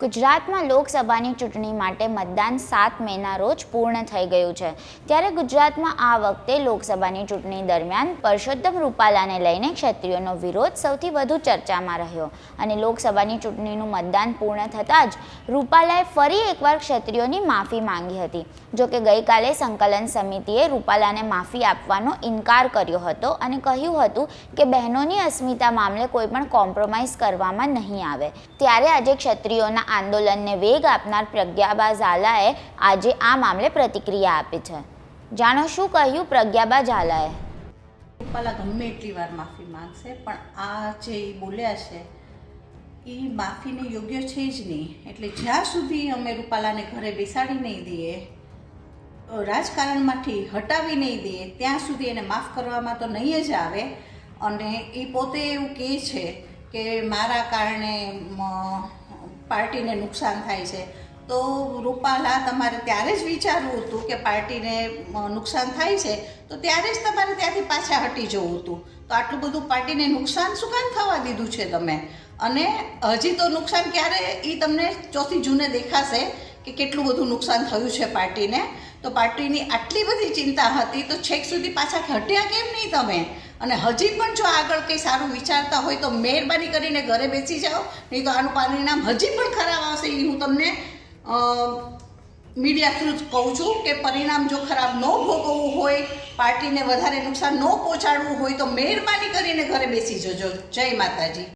ગુજરાતમાં લોકસભાની ચૂંટણી માટે મતદાન સાત મેના રોજ પૂર્ણ થઈ ગયું છે. ત્યારે ગુજરાતમાં આ વખતે લોકસભાની ચૂંટણી દરમિયાન પરષોત્તમ રૂપાલાને લઈને ક્ષત્રિયોનો વિરોધ સૌથી વધુ ચર્ચામાં રહ્યો અને લોકસભાની ચૂંટણીનું મતદાન પૂર્ણ થતાં જ રૂપાલાએ ફરી એકવાર ક્ષત્રિયોની માફી માંગી હતી. જોકે ગઈકાલે સંકલન સમિતિએ રૂપાલાને માફી આપવાનો ઇનકાર કર્યો હતો અને કહ્યું હતું કે બહેનોની અસ્મિતા મામલે કોઈ પણ કોમ્પ્રોમાઇઝ કરવામાં નહીં આવે. ત્યારે આજે ક્ષત્રિયોના આંદોલનને વેગ આપનાર પ્રજ્ઞાબા ઝાલાએ આજે આ મામલે પ્રતિક્રિયા આપી છે. જાણો શું કહ્યું પ્રજ્ઞાબા ઝાલાએ રૂપાલા ગમે એટલી વાર માફી માંગશે, પણ આ જે બોલ્યા છે, એ માફીને યોગ્ય છે જ નહીં. એટલે જ્યાં સુધી અમે રૂપાલાને ઘરે બેસાડી નહીં દઈએ રાજકારણમાંથી હટાવી નહીં દઈએ, ત્યાં સુધી એને માફ કરવામાં તો નહીં જ આવે. અને એ પોતે એવું કહે છે કે મારા કારણે પાર્ટીને નુકસાન થાય છે. તો રૂપાલા તમારે ત્યારે જ વિચારવું હતું કે પાર્ટીને નુકસાન થાય છે, તો ત્યારે જ તમારે ત્યાંથી પાછા હટી જવું હતું. તો આટલું બધું પાર્ટીને નુકસાન શું કામ થવા દીધું છે તમે? અને હજી તો નુકસાન ક્યારે એ તમને ચોથી જૂને દેખાશે કે કેટલું બધું નુકસાન થયું છે પાર્ટીને? તો પાર્ટીની આટલી બધી ચિંતા હતી તો છેક સુધી પાછા હટ્યા કેમ નહીં તમે? અને હજી પણ જો આગળ કંઈ સારું વિચારતા હોય તો મહેરબાની કરીને ઘરે બેસી જાઓ, નહીં તો આનું પરિણામ હજી પણ ખરાબ આવશે એ હું તમને મીડિયા થ્રુ જ કહું છું કે પરિણામ જો ખરાબ ન ભોગવવું હોય, પાર્ટીને વધારે નુકસાન ન પહોંચાડવું હોય તો મહેરબાની કરીને ઘરે બેસી જજો. જય માતાજી.